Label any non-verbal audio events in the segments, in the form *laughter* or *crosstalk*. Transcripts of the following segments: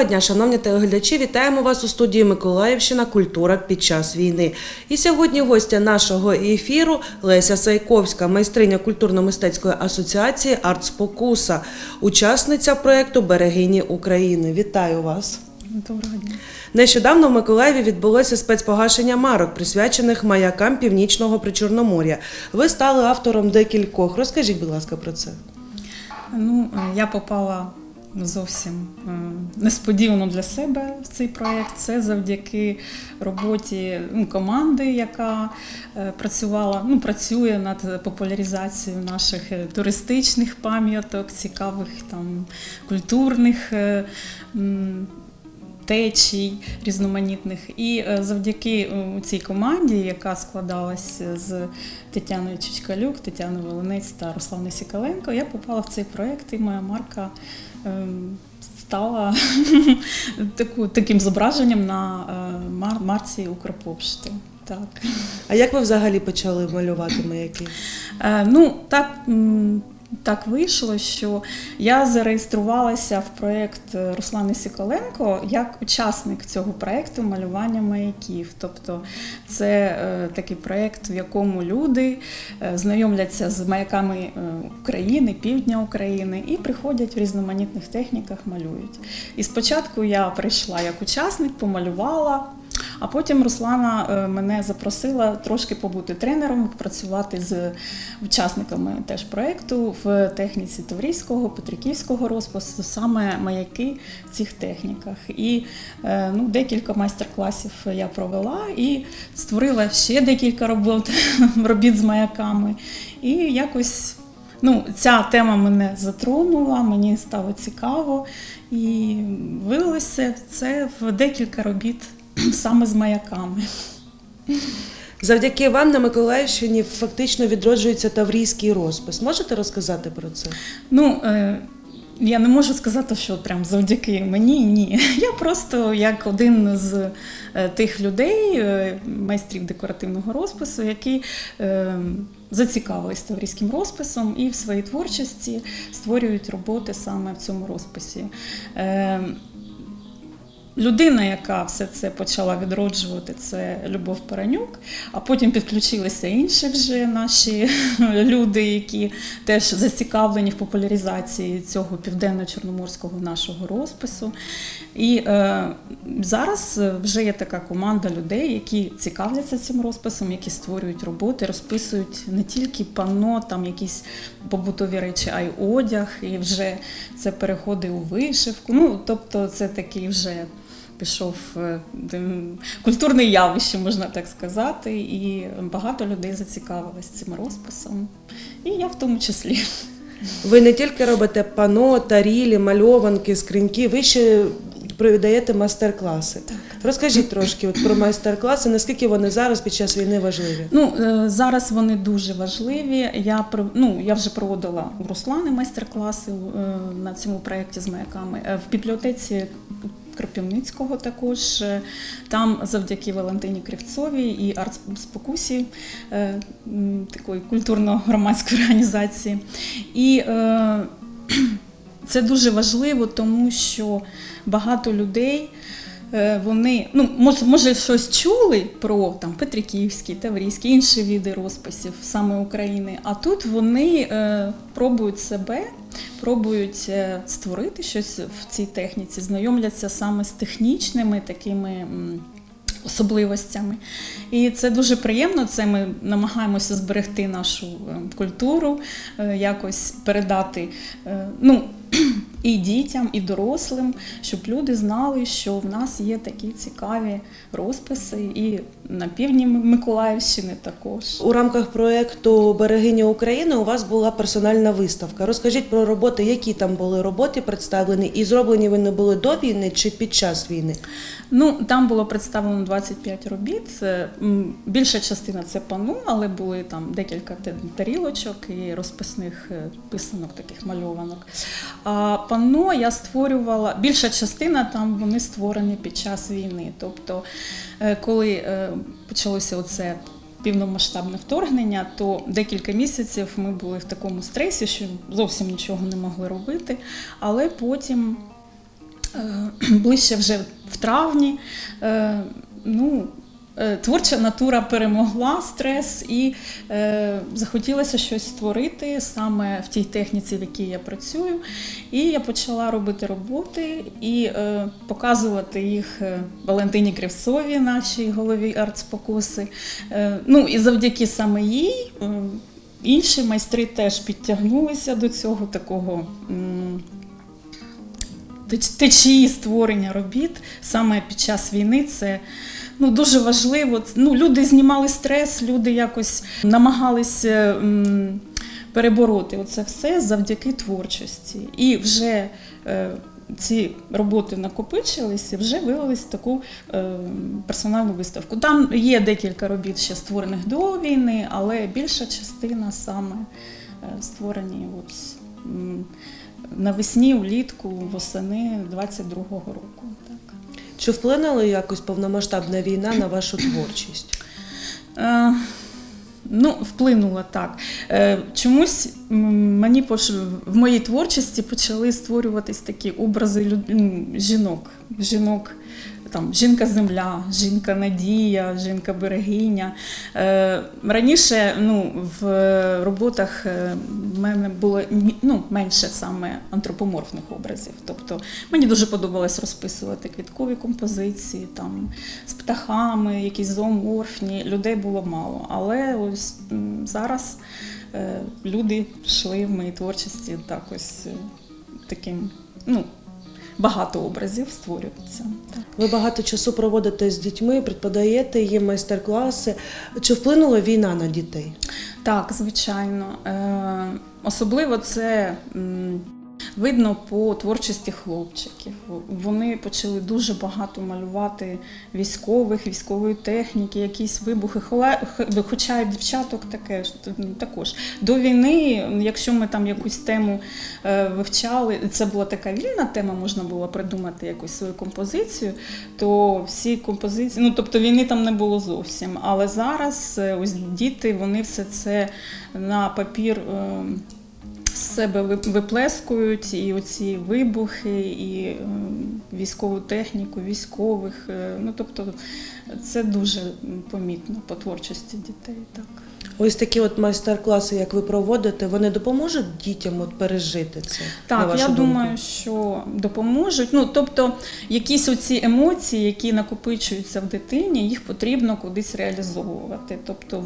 Доброго дня, шановні телеглядачі. Вітаємо вас у студії Миколаївщина Культура під час війни. І сьогодні гостя нашого ефіру Леся Сайковська, майстриня культурно-мистецької асоціації Артспокуса, учасниця проєкту Берегині України. Вітаю вас! Доброго дня. Нещодавно в Миколаєві відбулося спецпогашення марок, присвячених маякам північного причорномор'я. Ви стали автором декількох. Розкажіть, будь ласка, про це. Ну, е, я попала зовсім е, несподівано для себе в цей проєкт. Це завдяки роботі ну, команди, яка е, працювала, ну, працює над популяризацією наших е, туристичних пам'яток, цікавих там культурних. Е, Течій різноманітних, і е, завдяки е, цій команді, яка складалась з Тетяною Чичкалюк, Тетяною Волонець та Русланою Сікаленко, я попала в цей проєкт, і моя марка стала *laughs* таку, таким зображенням на е, мар- марці Укрпошти. Так. А як ви взагалі почали малювати маяки? Е, Ну, так, так вийшло, що я зареєструвалася в проєкт Руслани Сіколенко як учасник цього проєкту малювання маяків. Тобто це е, такий проєкт, в якому люди е, знайомляться з маяками е, України, півдня України і приходять в різноманітних техніках, малюють. І спочатку я прийшла як учасник, помалювала. А потім Руслана е, мене запросила трошки побути тренером, працювати з учасниками теж проєкту в техніці Таврійського, Петриківського розпису, саме маяки в цих техніках. І е, ну, декілька майстер-класів я провела і створила ще декілька робот, *laughs* робіт з маяками. І якось ну, ця тема мене затронула, мені стало цікаво, і вилилося це в декілька робіт саме з маяками. Завдяки вам на Миколаївщині фактично відроджується таврійський розпис. Можете розказати про це? Ну, е, я не можу сказати, що прям завдяки мені ні. *laughs* Я просто як один з е, тих людей, е, майстрів декоративного розпису, які е, зацікавились таврійським розписом і в своїй творчості створюють роботи саме в цьому розписі. Е, Людина, яка все це почала відроджувати, це Любов Паранюк, а потім підключилися інші вже наші *laughs* люди, які теж зацікавлені в популяризації цього південно-чорноморського нашого розпису. І е, зараз вже є така команда людей, які цікавляться цим розписом, які створюють роботи, розписують не тільки панно, там якісь побутові речі, а й одяг, і вже це переходить у вишивку. Ну, тобто, це такий вже пішов е, культурне явище, можна так сказати, і багато людей зацікавилось цим розписом. І я в тому числі. Ви не тільки робите пано, тарілі, мальованки, скриньки, ви ще провідаєте майстер-класи. Розкажіть трошки от про майстер-класи, наскільки вони зараз під час війни важливі? Ну е, зараз вони дуже важливі. Я ну, я вже проводила у Руслани майстер-класи е, на цьому проєкті з маяками в бібліотеці. Кропивницького також Е, там завдяки Валентині Кривцовій і артспокусі е, такої культурно-громадської *laughs* організації. І е, *clears throat* це дуже важливо, тому що багато людей. Вони ну може щось чули про там Петриківський, Таврійський, інші види розписів саме України. А тут вони е, пробують себе, пробують е, створити щось в цій техніці, знайомляться саме з технічними такими. Особливостями. І це дуже приємно. Це ми намагаємося зберегти нашу е, культуру, е, якось передати е, ну, *clears throat* і дітям, і дорослим, щоб люди знали, що в нас є такі цікаві розписи, і на півдні Миколаївщини також. У рамках проєкту Берегиня України у вас була персональна виставка. Розкажіть про роботи, які там були роботи представлені, і зроблені вони були до війни чи під час війни? Ну, там було представлено 25 робіт. Більша частина це пану, але були там декілька тарілочок і розписних е, писанок, таких мальованок. Панно я створювала, більша частина там вони створені під час війни. Тобто, е, коли е, почалося оце півномасштабне вторгнення, то декілька місяців ми були в такому стресі, що зовсім нічого не могли робити. Але потім Е, *clears throat* ближче вже в травні. Ну, творча натура перемогла стрес і е, захотілося щось створити саме в тій техніці, в якій я працюю. І я почала робити роботи і е, показувати їх е, Валентині Кривцові, нашій голові артспокуси. Е, ну і завдяки саме їй. е, Інші майстри теж підтягнулися до цього такого течії створення робіт саме під час війни. Це ну, дуже важливо. Ну, люди знімали стрес, люди якось намагалися перебороти оце все завдяки творчості. І вже е, ці роботи накопичилися, вже вилились в таку е, персональну виставку. Там є декілька робіт ще створених до війни, але більша частина саме е, створені от, навесні, влітку, восени 22-го року. Так. Чи вплинула якось повномасштабна війна на вашу творчість? Е, ну, вплинула так. Е, чомусь мені пош... в моїй творчості почали створюватись такі образи люд... жінок. жінок там, жінка-земля, жінка-надія, жінка-берегиня. Е, раніше ну, в роботах е, в мене було ну, менше саме антропоморфних образів. Тобто мені дуже подобалось розписувати квіткові композиції там, з птахами, якісь зооморфні. Людей було мало. Але ось зараз е, люди пішли в моїй творчості так таким. Ну, Багато образів створюється. Ви багато часу проводите з дітьми, преподаєте їм майстер-класи. Чи вплинула війна на дітей? Так, звичайно. Е, особливо це видно по творчості хлопчиків. Вони почали дуже багато малювати військових, військової техніки, якісь вибухи. Хоча і дівчаток таке ж, також. До війни, якщо ми там якусь тему е, вивчали, це була така вільна тема, можна було придумати якусь свою композицію, то всі композиції, ну тобто війни там не було зовсім. Але зараз е, ось діти, вони все це на папір. З себе ви- виплескують і оці вибухи, і військову техніку, військових. е, Ну тобто це дуже помітно по творчості дітей. Так. Ось такі от майстер-класи, як ви проводите, вони допоможуть дітям от пережити це? на Так, вашу я думку? думаю, що допоможуть. Ну, тобто, якісь оці емоції, які накопичуються в дитині, їх потрібно кудись реалізовувати, тобто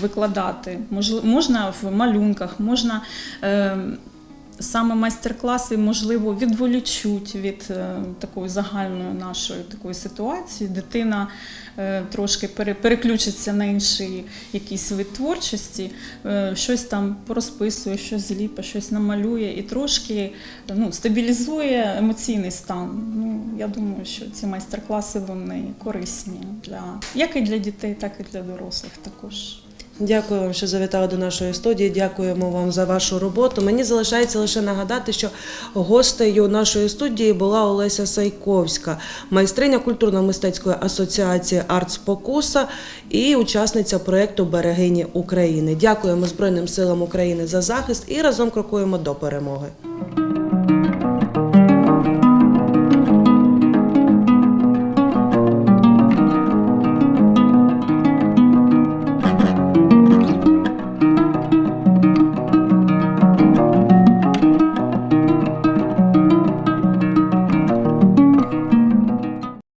викладати. Можна в малюнках, можна. Е, Саме майстер-класи, можливо, відволічуть від е, такої загальної нашої такої ситуації. Дитина е, трошки пере, переключиться на інший якийсь вид творчості, е, щось там порозписує, щось зліпе, щось намалює і трошки ну, стабілізує емоційний стан. Ну, я думаю, що ці майстер-класи вони корисні для як і для дітей, так і для дорослих також. Дякую вам, що завітали до нашої студії. Дякуємо вам за вашу роботу. Мені залишається лише нагадати, що гостею нашої студії була Олеся Сайковська, майстриня культурно-мистецької асоціації «Артспокуса» і учасниця проєкту Берегині України. Дякуємо Збройним силам України за захист і разом крокуємо до перемоги.